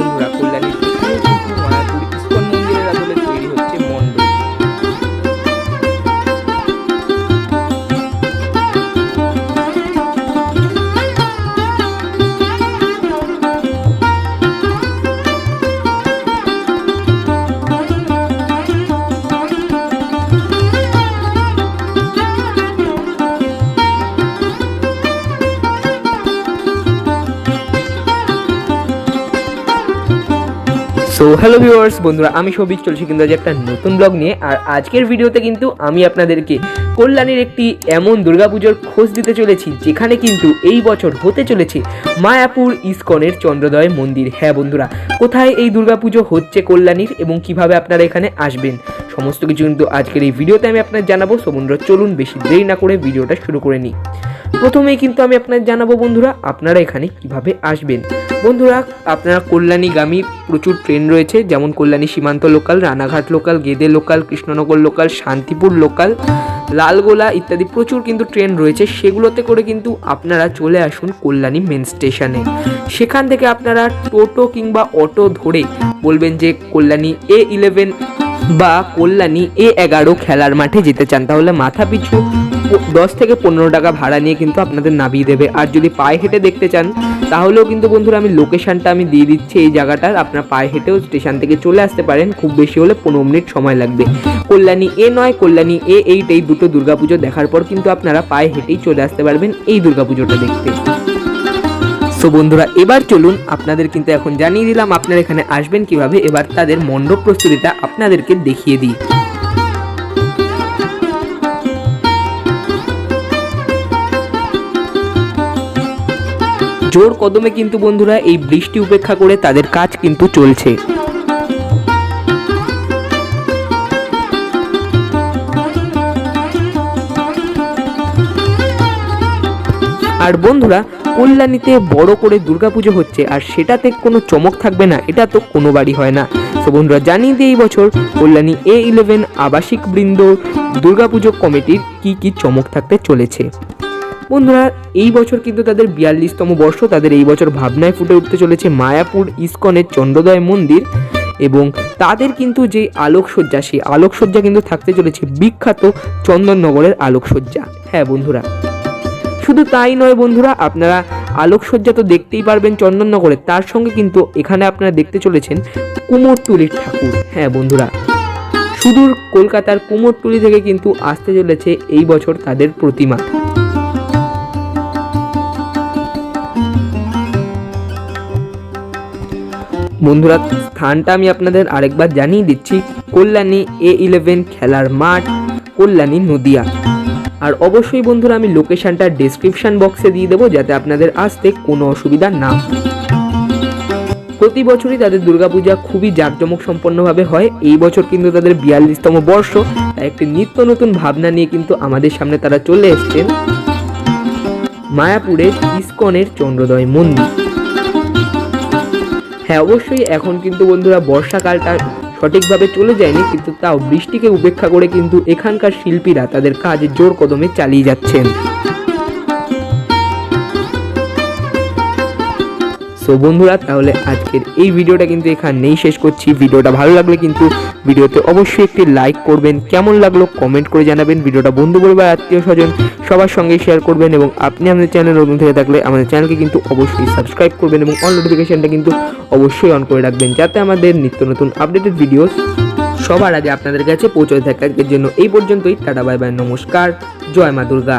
বন্ধুরা so hello viewers বন্ধুরা, আমি সৌভিক, চলছি কিন্তু আজ একটা নতুন ব্লগ নিয়ে, আর আজকের ভিডিওতে কিন্তু আমি আপনাদেরকে কল্যাণীর একটি এমন দুর্গাপুজোর খোঁজ দিতে চলেছি, যেখানে কিন্তু এই বছর হতে চলেছে মায়াপুর ইস্কনের চন্দ্রদয় মন্দির। হ্যাঁ বন্ধুরা, কোথায় এই দুর্গাপুজো হচ্ছে কল্যাণীর এবং কীভাবে আপনারা এখানে আসবেন? সমস্ত কিছু কিন্তু আজকের এই ভিডিওতে আমি আপনার জানাব। সো বন্ধুরা, চলুন বেশি দেরি না করে ভিডিওটা শুরু করে নিই। প্রথমেই কিন্তু আমি আপনার জানাব বন্ধুরা, আপনারা এখানে কীভাবে আসবেন? বন্ধুরা, আপনারা কল্যাণীগামী প্রচুর ট্রেন রয়েছে, যেমন Kalyani Simanta local, Ranaghat local, Gede local, Krishnanagar local, Shantipur local, Lalgola ইত্যাদি প্রচুর কিন্তু ট্রেন রয়েছে। সেগুলোতে করে কিন্তু আপনারা চলে আসুন কল্যাণী মেন স্টেশনে। সেখান থেকে আপনারা টোটো কিংবা অটো ধরে বলবেন যে, কল্যাণী এ ইলেভেন বা কল্যাণী এ এগারো খেলার মাঠে যেতে চান, তাহলে মাথা পিছু দশ থেকে পনেরো টাকা ভাড়া নিয়ে কিন্তু আপনাদের নামিয়ে দেবে। আর যদি পায়ে হেঁটে দেখতে চান, তাহলেও কিন্তু বন্ধুরা আমি লোকেশনটা আমি দিয়ে দিচ্ছি এই জায়গাটার। আপনার পায়ে হেঁটেও স্টেশন থেকে চলে আসতে পারেন, খুব বেশি হলে পনেরো মিনিট সময় লাগবে। কল্যাণী এ নয়, কল্যাণী এ এইট, এই দুটো দুর্গাপুজো দেখার পর কিন্তু আপনারা পায়ে হেঁটেই চলে আসতে পারবেন এই দুর্গাপুজোটা দেখতে। সো বন্ধুরা, এবার চলুন আপনাদের কিন্তু এখন জানিয়ে দিলাম আপনারা এখানে আসবেন কীভাবে। এবার তাদের মণ্ডপ প্রস্তুতিটা আপনাদেরকে দেখিয়ে দিই। জোর কদমে কিন্তু বন্ধুরা এই বৃষ্টি উপেক্ষা করে তাদের কাজ কিন্তু চলছে। আর বন্ধুরা, কল্যাণীতে বড় করে দুর্গাপুজো হচ্ছে আর সেটাতে কোনো চমক থাকবে না, এটা তো কোনো বাড়ি হয় না। তো বন্ধুরা, জানিয়ে দিই এই বছর কল্যাণী এ ইলেভেন আবাসিক বৃন্দ দুর্গাপুজো কমিটির কি কি চমক থাকতে চলেছে। বন্ধুরা, এই বছর কিন্তু তাদের বিয়াল্লিশতম বর্ষ, তাদের এই বছর ভাবনায় ফুটে উঠতে চলেছে মায়াপুর ইস্কনের চন্দ্রোদয় মন্দির এবং তাদের কিন্তু যে আলোকসজ্জা, সেই আলোকসজ্জা কিন্তু থাকতে চলেছে বিখ্যাত চন্দননগরের আলোকসজ্জা। হ্যাঁ বন্ধুরা শুধু তাই নয় বন্ধুরা, আপনারা আলোকসজ্জা তো দেখতেই পারবেন চন্দননগরে। তার সঙ্গে কিন্তু এখানে আপনারা দেখতে চলেছেন কুমোরটুলির ঠাকুর। হ্যাঁ বন্ধুরা, সুদূর কলকাতার কুমোরটুলি থেকে কিন্তু আসতে চলেছে এই বছর তাদের প্রতিমা। বন্ধুরা, স্থানটা আমি আপনাদের আরেকবার জানিয়ে দিচ্ছি। কল্যাণী এ ইলেভেন খেলার মাঠ, কল্যাণী নদিয়া। আর অবশ্যই বন্ধুরা আমি লোকেশনটা ডেসক্রিপশন বক্সে দিয়ে দেবো যাতে আপনাদের আসতে কোনো অসুবিধা না প্রতি বছরই তাদের দুর্গাপূজা খুবই জাঁকজমক সম্পন্নভাবে হয়। এই বছর কিন্তু তাদের বিয়াল্লিশতম বর্ষ, তাই একটি নিত্য নতুন ভাবনা নিয়ে কিন্তু আমাদের সামনে তারা চলে এসছেন। মায়াপুরের ইস্কনের চন্দ্রোদয় মন্দির। হ্যাঁ অবশ্যই এখন কিন্তু বন্ধুরা বর্ষাকালটা সঠিকভাবে চলে যায়নি, কিন্তু তাও বৃষ্টিকে উপেক্ষা করে কিন্তু এখানকার শিল্পীরা তাদের কাজ জোর কদমে চালিয়ে যাচ্ছেন। সো বন্ধুরা, তাহলে আজকের এই ভিডিওটা কিন্তু এখানেই শেষ করছি। ভিডিওটা ভালো লাগলে কিন্তু ভিডিওতে অবশ্যই একটি লাইক করবেন। কেমন লাগল কমেন্ট করে জানাবেন। ভিডিওটা বন্ধু পরিবার, আত্মীয় স্বজন সবার সঙ্গে শেয়ার করবেন এবং আপনি আমাদের চ্যানেল নতুন থেকে থাকলে আমাদের চ্যানেলকে কিন্তু অবশ্যই সাবস্ক্রাইব করবেন এবং অল নোটিফিকেশনটা কিন্তু অবশ্যই অন করে রাখবেন যাতে আমাদের নিত্য নতুন আপডেটেড ভিডিওস সবার আগে আপনাদের কাছে পৌঁছতে থাকে। আজকের জন্য এই পর্যন্তই। টাটা বাই বাই নমস্কার। জয় মা দুর্গা।